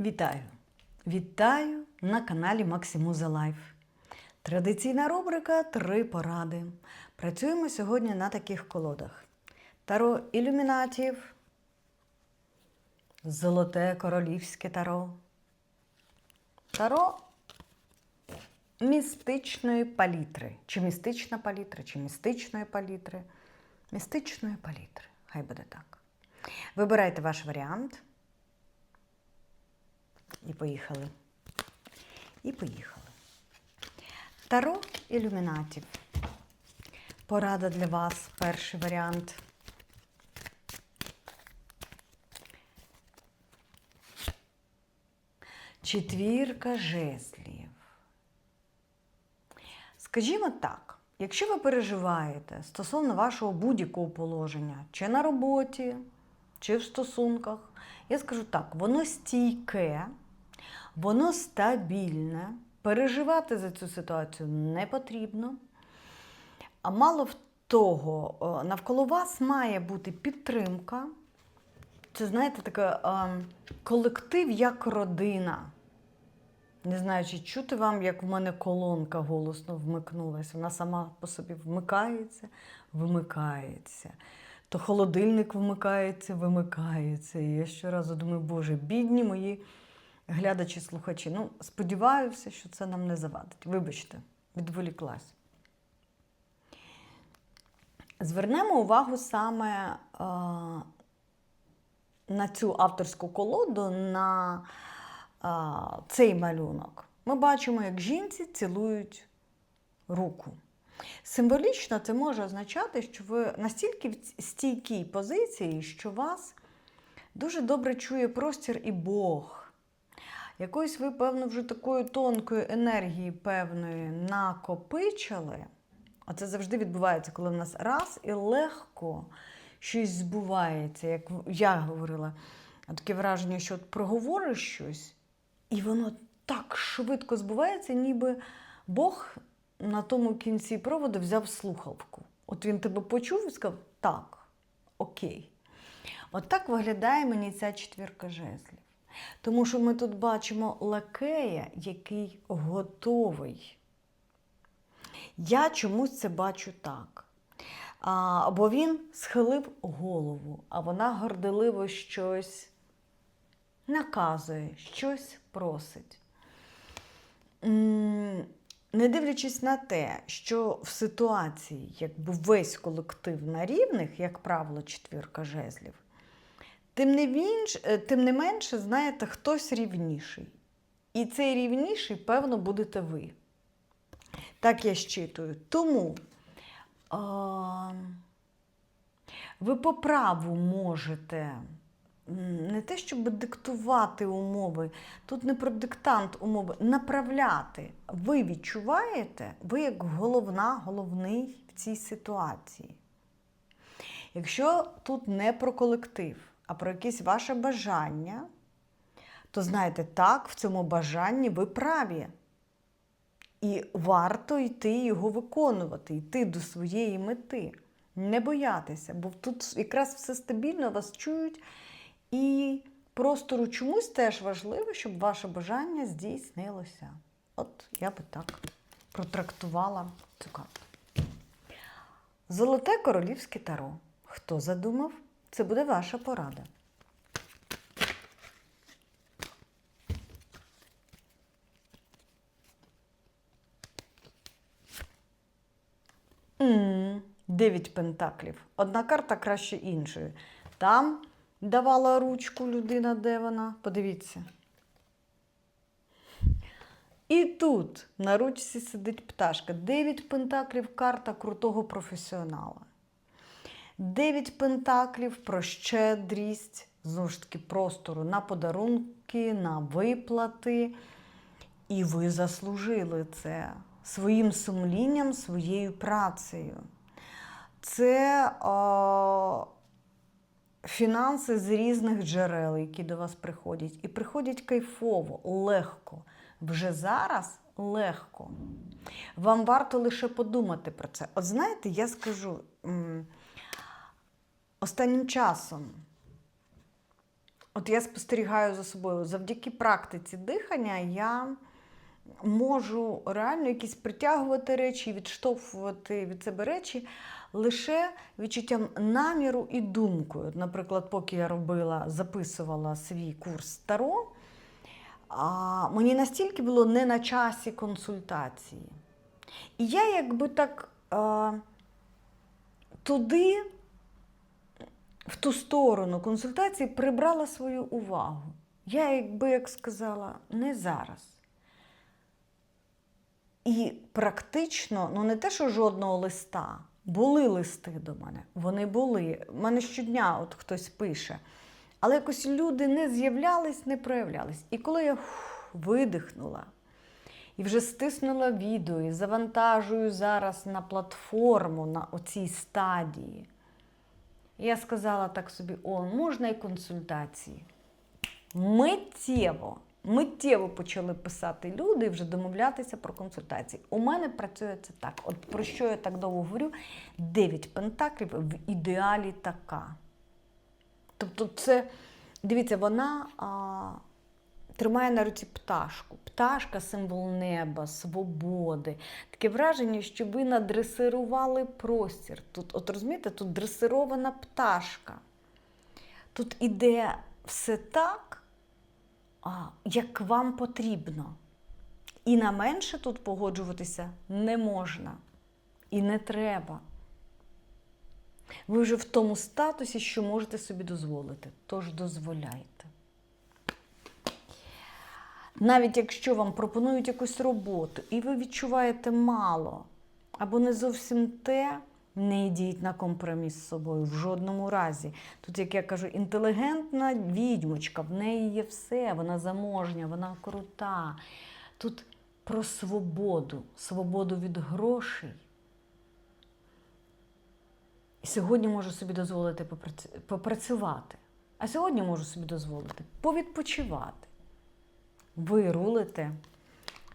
Вітаю! Вітаю на каналі Максимуза Лайф. Традиційна рубрика Три поради. Працюємо сьогодні на таких колодах: Таро ілюмінатів, Золоте королівське таро, Таро містичної палітри. Чи містична палітра, чи містичної палітри. Містичної палітри. Хай буде так. Вибирайте ваш варіант. І поїхали. І поїхали. Таро ілюмінатів. Порада для вас. Перший варіант. Четвірка жезлів. Скажімо так, якщо ви переживаєте стосовно вашого будь-якого положення, чи на роботі, чи в стосунках, я скажу так, воно стійке, воно стабільне. Переживати за цю ситуацію не потрібно. А мало в того, е, навколо вас має бути підтримка. Це, знаєте, таке е, колектив як родина. Не знаю, чи чути вам, як в мене колонка голосно вмикнулася. Вона сама по собі вмикається, вимикається. То холодильник вмикається, вимикається. І я щоразу думаю, Боже, бідні мої глядачі, слухачі. Ну, сподіваюся, що це нам не завадить. Вибачте, відволіклась. Звернемо увагу саме е, на цю авторську колоду, на е, цей малюнок. Ми бачимо, як жінці цілують руку. Символічно це може означати, що ви настільки в стійкій позиції, що вас дуже добре чує простір і Бог. Якоїсь ви, певно, вже такої тонкої енергії певної накопичили. Оце завжди відбувається, коли в нас раз і легко щось збувається. Як я говорила, таке враження, що от проговориш щось, і воно так швидко збувається, ніби Бог на тому кінці проводу взяв слухавку. От він тебе почув і сказав, так, окей. От так виглядає мені ця четвірка жезлів. Тому що ми тут бачимо лакея, який готовий. Я чомусь це бачу так. А, бо він схилив голову, а вона горделиво щось наказує, щось просить. Не дивлячись на те, що в ситуації, якби весь колектив на рівних, як правило, четвірка жезлів, тим не, е, тим не менше, знаєте, хтось рівніший. І цей рівніший, певно, будете ви. Так я щитую. Тому а, ви по праву можете не те, щоб диктувати умови, тут не про диктант умови, направляти. Ви відчуваєте, ви як головна, головний в цій ситуації. Якщо тут не про колектив, а про якесь ваше бажання, то знаєте, так, в цьому бажанні ви праві. І варто йти його виконувати, йти до своєї мети, не боятися, бо тут якраз все стабільно, вас чують. І простору чомусь теж важливо, щоб ваше бажання здійснилося. От я би так протрактувала цю карту. Золоте королівське таро. Хто задумав? Це буде ваша порада. Дев'ять пентаклів. Одна карта краще іншої. Там давала ручку людина, де вона. Подивіться. І тут на ручці сидить пташка. Дев'ять пентаклів карта крутого професіонала. Дев'ять пентаклів про щедрість, знову ж таки, простору на подарунки, на виплати. І ви заслужили це своїм сумлінням, своєю працею. Це о, фінанси з різних джерел, які до вас приходять. І приходять кайфово, легко. Вже зараз легко. Вам варто лише подумати про це. От знаєте, я скажу. Останнім часом От я спостерігаю за собою, завдяки практиці дихання я можу реально якісь притягувати речі, відштовхувати від себе речі лише відчуттям наміру і думкою. Наприклад, поки я робила, записувала свій курс Таро, а, мені настільки було не на часі консультації. І я якби так а, туди, в ту сторону консультації, прибрала свою увагу. Я, якби як сказала, не зараз. І практично, ну не те, що жодного листа, були листи до мене. Вони були. У мене щодня от хтось пише. Але якось люди не з'являлись, не проявлялись. І коли я видихнула і вже стиснула відео і завантажую зараз на платформу на оцій стадії, я сказала так собі: о, можна і консультації. Миттєво, миттєво почали писати люди і вже домовлятися про консультації. У мене працює це так. От про що я так довго говорю? Дев'ять пентаклів в ідеалі така. Тобто, це, дивіться, вона а, тримає на руці пташку. Пташка символ неба, свободи. Таке враження, що ви надресирували простір. Тут, от розумієте, тут дресирована пташка. Тут іде все так, як вам потрібно. І на менше тут погоджуватися не можна. І не треба. Ви вже в тому статусі, що можете собі дозволити. Тож дозволяйте. Навіть якщо вам пропонують якусь роботу, і ви відчуваєте мало, або не зовсім те, не йдіть на компроміс з собою в жодному разі. Тут, як я кажу, інтелігентна відьмочка, в неї є все, вона заможня, вона крута. Тут про свободу, свободу від грошей. І сьогодні можу собі дозволити попрацювати. А сьогодні можу собі дозволити повідпочивати. Ви рулите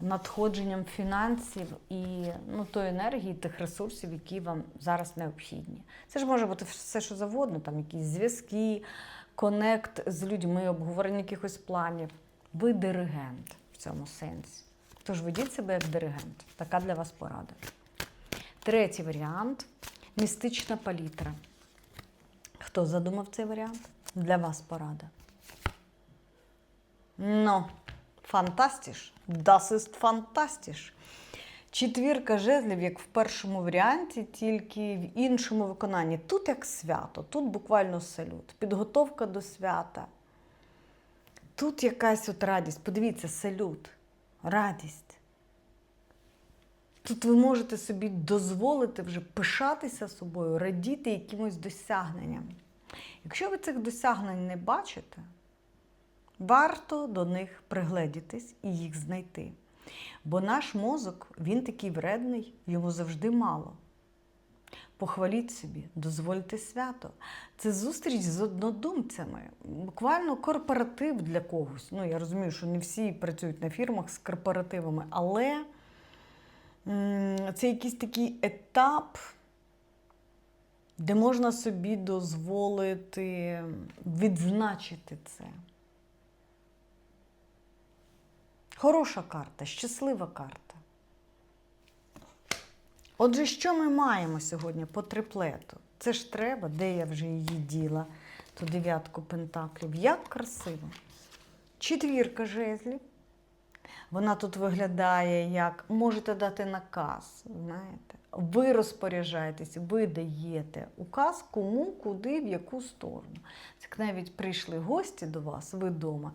надходженням фінансів і ну, тої енергії, тих ресурсів, які вам зараз необхідні. Це ж може бути все, що завгодно, там якісь зв'язки, конект з людьми, обговорення якихось планів. Ви диригент в цьому сенсі. Тож ведіть себе як диригент. Така для вас порада. Третій варіант містична палітра. Хто задумав цей варіант? Для вас порада. Ну, фантастиш. Das ist fantastisch. Четвірка жезлів, як в першому варіанті, тільки в іншому виконанні. Тут як свято, тут буквально салют, підготовка до свята. Тут якась от радість. Подивіться, салют, радість. Тут ви можете собі дозволити вже пишатися собою, радіти якимось досягненням. Якщо ви цих досягнень не бачите, варто до них пригледітись і їх знайти. Бо наш мозок, він такий вредний, йому завжди мало. Похваліть собі, дозвольте свято. Це зустріч з однодумцями, буквально корпоратив для когось. Ну, я розумію, що не всі працюють на фірмах з корпоративами, але це якийсь такий етап, де можна собі дозволити відзначити це. Хороша карта, щаслива карта. Отже, що ми маємо сьогодні по триплету? Це ж треба, де я вже її діла, ту дев'ятку пентаклів. Як красиво. Четвірка жезлів. Вона тут виглядає як можете дати наказ. знаєте. Ви розпоряджаєтесь, ви даєте указ кому, куди, в яку сторону. Як навіть прийшли гості до вас, ви вдома.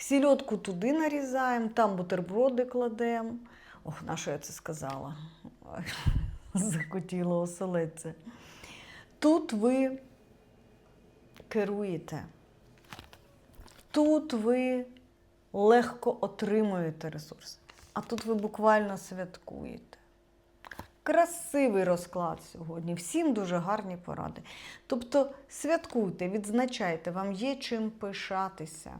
Сільотку туди нарізаємо, там бутерброди кладемо. Ох, на що я це сказала? Ой, Захотіла оселедця. Тут ви керуєте. Тут ви легко отримуєте ресурси, а тут ви буквально святкуєте. Красивий розклад сьогодні. Всім дуже гарні поради. Тобто святкуйте, відзначайте, вам є чим пишатися.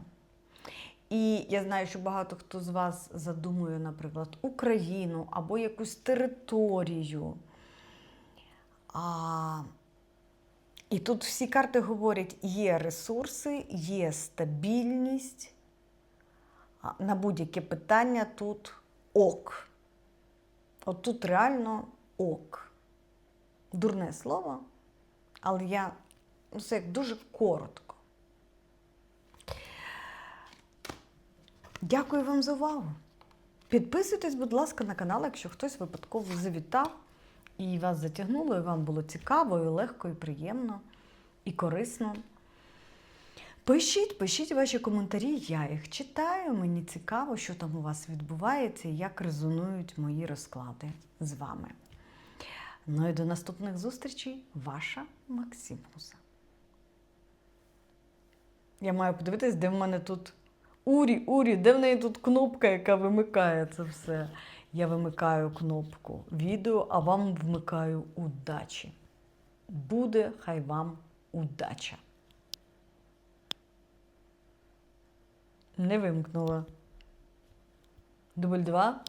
І я знаю, що багато хто з вас задумує, наприклад, Україну або якусь територію. А І тут всі карти говорять: є ресурси, є стабільність. На будь-яке питання тут ок. От тут реально ок. Дурне слово, але я ну, це як дуже коротко. Дякую вам за увагу. Підписуйтесь, будь ласка, на канал, якщо хтось випадково завітав і вас затягнуло, і вам було цікаво, і легко, і приємно, і корисно. Пишіть, пишіть ваші коментарі, я їх читаю. Мені цікаво, що там у вас відбувається і як резонують мої розклади з вами. Ну і до наступних зустрічей, ваша Максимуса. Я маю подивитись, де в мене тут Урі, Урі, де в неї тут кнопка, яка вимикає це все. Я вимикаю кнопку відео, а вам вмикаю удачі. Буде хай вам удача. Не вимкнула. Дубль два.